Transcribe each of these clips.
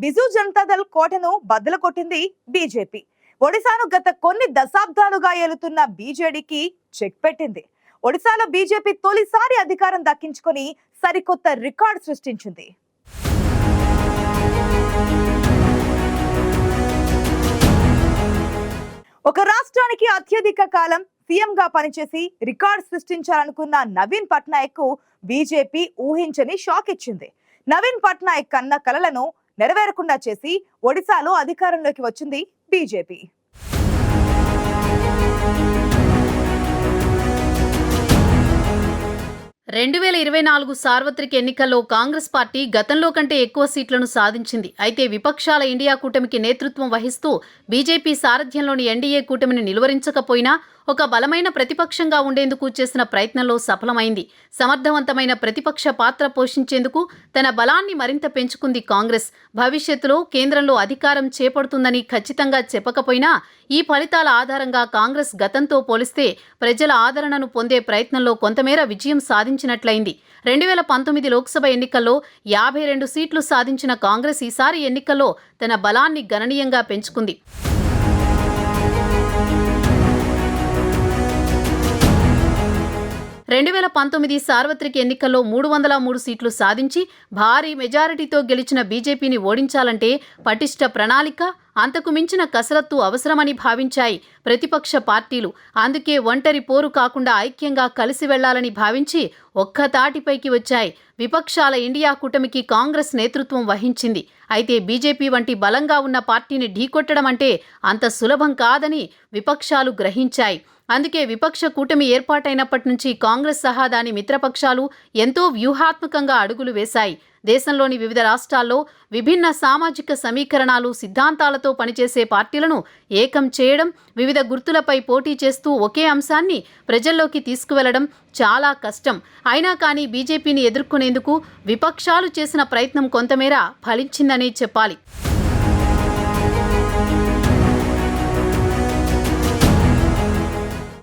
బిజు జనతాదళ్ కోటను బద్దలు కొట్టింది బీజేపీ. ఒడిశాను గత కొన్ని దశాబ్దాలుగా ఏలుతున్న బీజేడీకి చెక్ పెట్టింది. ఒడిశాలో బీజేపీ తొలిసారి అధికారం దక్కించుకొని సరికొత్త రికార్డు సృష్టించింది. ఒక రాష్ట్రానికి అత్యధిక కాలం సీఎం గా పనిచేసి రికార్డ్ సృష్టించాలనుకున్న నవీన్ పట్నాయక్కు బీజేపీ ఊహించని షాక్ ఇచ్చింది నవీన్ పట్నాయక్ కన్న కలలను నెరవేరకుండా చేసి ఒడిశాలో అధికారంలోకి వచ్చింది బీజేపీ. రెండు వేల ఇరవై నాలుగు సార్వత్రిక ఎన్నికల్లో కాంగ్రెస్ పార్టీ గతంలో కంటే ఎక్కువ సీట్లను సాధించింది. అయితే విపక్షాల ఇండియా కూటమికి నేతృత్వం వహిస్తూ బీజేపీ సారథ్యంలోని ఎన్డీఏ కూటమిని నిలువరించకపోయినా ఒక బలమైన ప్రతిపక్షంగా ఉండేందుకు చేసిన ప్రయత్నంలో సఫలమైంది. సమర్థవంతమైన ప్రతిపక్ష పాత్ర పోషించేందుకు తన బలాన్ని మరింత పెంచుకుంది కాంగ్రెస్. భవిష్యత్తులో కేంద్రంలో అధికారం చేపడుతుందని ఖచ్చితంగా చెప్పకపోయినా ఈ ఫలితాల ఆధారంగా కాంగ్రెస్ గతంతో పోలిస్తే ప్రజల ఆదరణను పొందే ప్రయత్నంలో కొంతమేర విజయం సాధించినట్లయింది రెండు వేల పంతొమ్మిది లోక్సభ ఎన్నికల్లో యాభై రెండు సీట్లు సాధించిన కాంగ్రెస్ ఈసారి ఎన్నికల్లో తన బలాన్ని గణనీయంగా పెంచుకుంది. రెండు వేల పంతొమ్మిది సార్వత్రిక ఎన్నికల్లో మూడు వందల మూడు సీట్లు సాధించి భారీ మెజారిటీతో గెలిచిన బీజేపీని ఓడించాలంటే పటిష్ట ప్రణాళిక అంతకు మించిన కసరత్తు అవసరమని భావించాయి ప్రతిపక్ష పార్టీలు. అందుకే ఒంటరి పోరు కాకుండా ఐక్యంగా కలిసి వెళ్ళాలని భావించి ఒక్క తాటిపైకి వచ్చాయి. విపక్షాల ఇండియా కూటమికి కాంగ్రెస్ నేతృత్వం వహించింది. అయితే బీజేపీ వంటి బలంగా ఉన్న పార్టీని ఢీకొట్టడం అంటే అంత సులభం కాదని విపక్షాలు గ్రహించాయి. అందుకే విపక్ష కూటమి ఏర్పాటైనప్పటి నుంచి కాంగ్రెస్ సహా దాని మిత్రపక్షాలు ఎంతో వ్యూహాత్మకంగా అడుగులు వేశాయి. దేశంలోని వివిధ రాష్ట్రాల్లో విభిన్న సామాజిక సమీకరణాలు సిద్ధాంతాలతో పనిచేసే పార్టీలను ఏకం చేయడం వివిధ గుర్తులపై పోటీ చేస్తూ ఒకే అంశాన్ని ప్రజల్లోకి తీసుకువెళ్ళడం చాలా కష్టం. అయినా కానీ బీజేపీని ఎదుర్కొనేందుకు విపక్షాలు చేసిన ప్రయత్నం కొంతమేర ఫలించిందనే చెప్పాలి.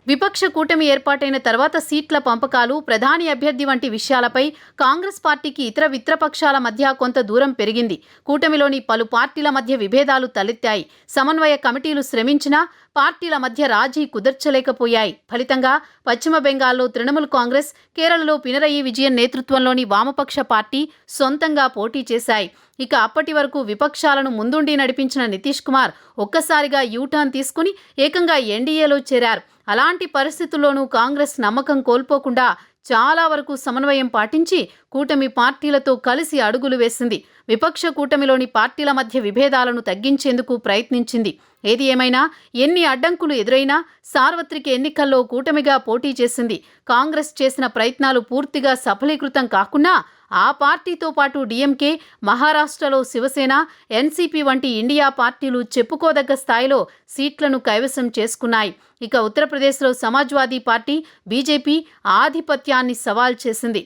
విపక్ష కూటమి ఏర్పాటైన తర్వాత సీట్ల పంపకాలు ప్రధాని అభ్యర్థి వంటి విషయాలపై కాంగ్రెస్ పార్టీకి ఇతర మిత్రపక్షాల మధ్య కొంత దూరం పెరిగింది. కూటమిలోని పలు పార్టీల మధ్య విభేదాలు తలెత్తాయి. సమన్వయ కమిటీలు శ్రమించినా పార్టీల మధ్య రాజీ కుదర్చలేకపోయాయి. ఫలితంగా పశ్చిమ బెంగాల్లో తృణమూల్ కాంగ్రెస్ కేరళలో పినరయి విజయన్ నేతృత్వంలోని వామపక్ష పార్టీ సొంతంగా పోటీ చేశాయి. ఇక అప్పటి వరకు విపక్షాలను ముందుండి నడిపించిన నితీష్ కుమార్ ఒక్కసారిగా యూటర్న్ తీసుకుని ఏకంగా ఎన్డీఏలో చేరారు. అలాంటి పరిస్థితుల్లోనూ కాంగ్రెస్ నమ్మకం కోల్పోకుండా చాలా వరకు సమన్వయం పాటించి కూటమి పార్టీలతో కలిసి అడుగులు వేసింది. విపక్ష కూటమిలోని పార్టీల మధ్య విభేదాలను తగ్గించేందుకు ప్రయత్నించింది. ఏది ఏమైనా ఎన్ని అడ్డంకులు ఎదురైనా సార్వత్రిక ఎన్నికల్లో కూటమిగా పోటీ చేసింది. కాంగ్రెస్ చేసిన ప్రయత్నాలు పూర్తిగా సఫలీకృతం కాకున్నా ఆ పార్టీతో పాటు డిఎంకే మహారాష్ట్రలో శివసేన ఎన్సీపీ వంటి ఇండియా పార్టీలు చెప్పుకోదగ్గ స్థాయిలో సీట్లను కైవసం చేసుకున్నాయి. ఇక ఉత్తరప్రదేశ్లో సమాజ్వాదీ పార్టీ బీజేపీ ఆధిపత్యాన్ని సవాల్ చేసింది.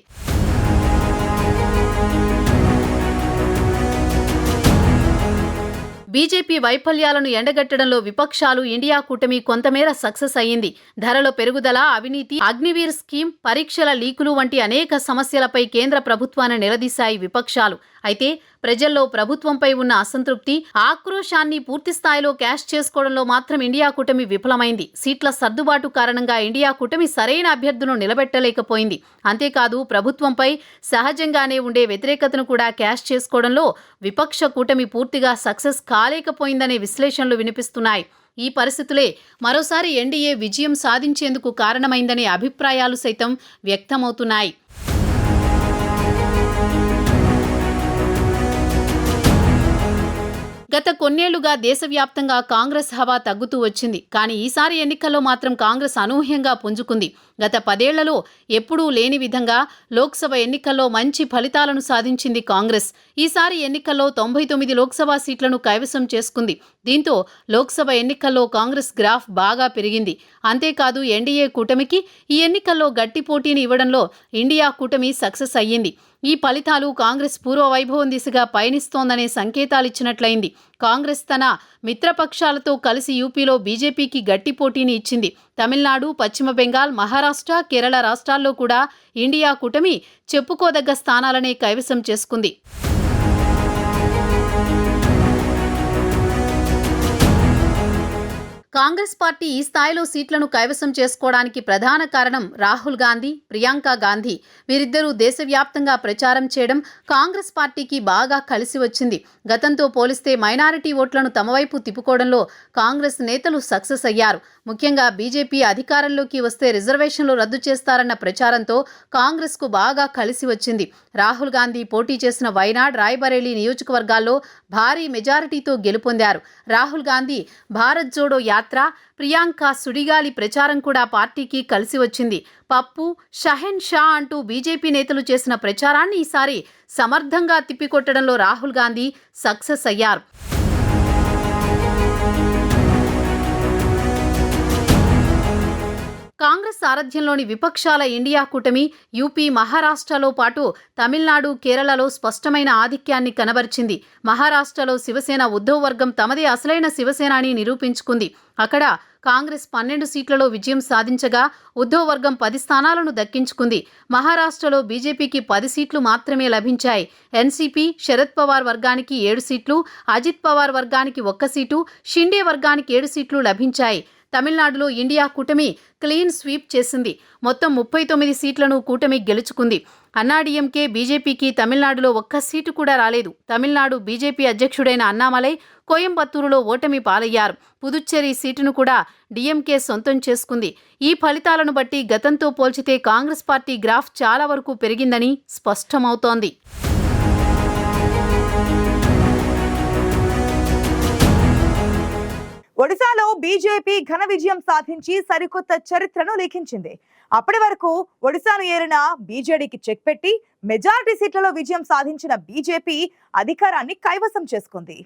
బీజేపీ వైఫల్యాలను ఎండగట్టడంలో విపక్షాలు ఇండియా కూటమి కొంతమేర సక్సెస్ అయ్యింది. ధరల పెరుగుదల అవినీతి అగ్నివీర్ స్కీమ్ పరీక్షల లీకులు వంటి అనేక సమస్యలపై కేంద్ర ప్రభుత్వాన్ని నిలదీశాయి విపక్షాలు. అయితే ప్రజల్లో ప్రభుత్వంపై ఉన్న అసంతృప్తి ఆక్రోశాన్ని పూర్తి స్థాయిలో క్యాష్ చేసుకోవడంలో మాత్రం ఇండియా కూటమి విఫలమైంది. సీట్ల సర్దుబాటు కారణంగా ఇండియా కూటమి సరైన అభ్యర్థులను నిలబెట్టలేకపోయింది. అంతేకాదు ప్రభుత్వంపై సహజంగానే ఉండే వ్యతిరేకతను కూడా క్యాష్ చేసుకోవడంలో విపక్ష కూటమి పూర్తిగా సక్సెస్ కాలేకపోయిందనే విశ్లేషణలు వినిపిస్తున్నాయి. ఈ పరిస్థితులే మరోసారి ఎన్డీఏ విజయం సాధించేందుకు కారణమైందనే అభిప్రాయాలు సైతం వ్యక్తమవుతున్నాయి. గత కొన్నేళ్ళుగా దేశవ్యాప్తంగా కాంగ్రెస్ హవా తగ్గుతూ వచ్చింది. కానీ ఈసారి ఎన్నికల్లో మాత్రం కాంగ్రెస్ అనూహ్యంగా పుంజుకుంది. గత పదేళ్ళలో ఎప్పుడూ లేని విధంగా లోక్సభ ఎన్నికల్లో మంచి ఫలితాలను సాధించింది కాంగ్రెస్. ఈసారి ఎన్నికల్లో తొంభై తొమ్మిది లోక్సభ సీట్లను కైవసం చేసుకుంది. దీంతో లోక్సభ ఎన్నికల్లో కాంగ్రెస్ గ్రాఫ్ బాగా పెరిగింది. అంతేకాదు ఎన్డీఏ కూటమికి ఈ ఎన్నికల్లో గట్టి పోటీని ఇవ్వడంలో ఇండియా కూటమి సక్సెస్ అయ్యింది. ఈ ఫలితాలు కాంగ్రెస్ పూర్వ వైభవం దిశగా పయనిస్తోందనే సంకేతాలిచ్చినట్లయింది. కాంగ్రెస్ తన మిత్రపక్షాలతో కలిసి యూపీలో బీజేపీకి గట్టి పోటీని ఇచ్చింది. తమిళనాడు పశ్చిమ బెంగాల్ మహారాష్ట్ర కేరళ రాష్ట్రాల్లో కూడా ఇండియా కూటమి చెప్పుకోదగ్గ స్థానాలనే కైవసం చేసుకుంది. కాంగ్రెస్ పార్టీ ఈ స్థాయిలో సీట్లను కైవసం చేసుకోవడానికి ప్రధాన కారణం రాహుల్ గాంధీ ప్రియాంక గాంధీ. వీరిద్దరూ దేశవ్యాప్తంగా ప్రచారం చేయడం కాంగ్రెస్ పార్టీకి బాగా కలిసి వచ్చింది. గతంతో పోలిస్తే మైనారిటీ ఓట్లను తమవైపు తిప్పుకోవడంలో కాంగ్రెస్ నేతలు సక్సెస్ అయ్యారు. ముఖ్యంగా బీజేపీ అధికారంలోకి వస్తే రిజర్వేషన్లు రద్దు చేస్తారన్న ప్రచారంతో కాంగ్రెస్కు బాగా కలిసి వచ్చింది. రాహుల్ గాంధీ పోటీ చేసిన వైనాడ్ రాయ్బరేలీ నియోజకవర్గాల్లో భారీ మెజారిటీతో గెలుపొందారు. రాహుల్ గాంధీ భారత్ జోడో యాత్ర ప్రియాంక సుడిగాలి ప్రచారం కూడా పార్టీకి కలిసి వచ్చింది. పప్పు షహెన్ షా అంటూ బీజేపీ నేతలు చేసిన ప్రచారాన్ని ఈసారి సమర్థంగా తిప్పికొట్టడంలో రాహుల్ గాంధీ సక్సెస్ అయ్యారు. సారథ్యంలోని విపక్షాల ఇండియా కూటమి యూపీ మహారాష్ట్రలో పాటు తమిళనాడు కేరళలో స్పష్టమైన ఆధిక్యాన్ని కనబరిచింది. మహారాష్ట్రలో శివసేన ఉద్ధవ్ వర్గం తమదే అసలైన శివసేన అని నిరూపించుకుంది. అక్కడ కాంగ్రెస్ పన్నెండు సీట్లలో విజయం సాధించగా ఉద్ధవ్ వర్గం పది స్థానాలను దక్కించుకుంది. మహారాష్ట్రలో బీజేపీకి పది సీట్లు మాత్రమే లభించాయి. ఎన్సీపీ శరద్ పవార్ వర్గానికి ఏడు సీట్లు అజిత్ పవార్ వర్గానికి ఒక్క సీటు షిండే వర్గానికి ఏడు సీట్లు లభించాయి. తమిళనాడులో ఇండియా కూటమి క్లీన్ స్వీప్ చేసింది. మొత్తం ముప్పై తొమ్మిది సీట్లను కూటమి గెలుచుకుంది. అన్నాడీఎంకే బీజేపీకి తమిళనాడులో ఒక్క సీటు కూడా రాలేదు. తమిళనాడు బీజేపీ అధ్యక్షుడైన అన్నామలై కోయంబత్తూరులో ఓటమి పాలయ్యారు. పుదుచ్చేరి సీటును కూడా డీఎంకే సొంతం చేసుకుంది. ఈ ఫలితాలను బట్టి గతంతో పోల్చితే కాంగ్రెస్ పార్టీ గ్రాఫ్ చాలా వరకు పెరిగిందని స్పష్టమవుతోంది. ఒడిశాలో బీజేపీ ఘన విజయం సాధించి సరికొత్త చరిత్రను లిఖించింది. అప్పటి వరకు ఒడిశాను ఏరిన బీజేడీకి చెక్ పెట్టి మెజారిటీ సీట్లలో విజయం సాధించిన బీజేపీ అధికారాన్ని కైవసం చేసుకుంది.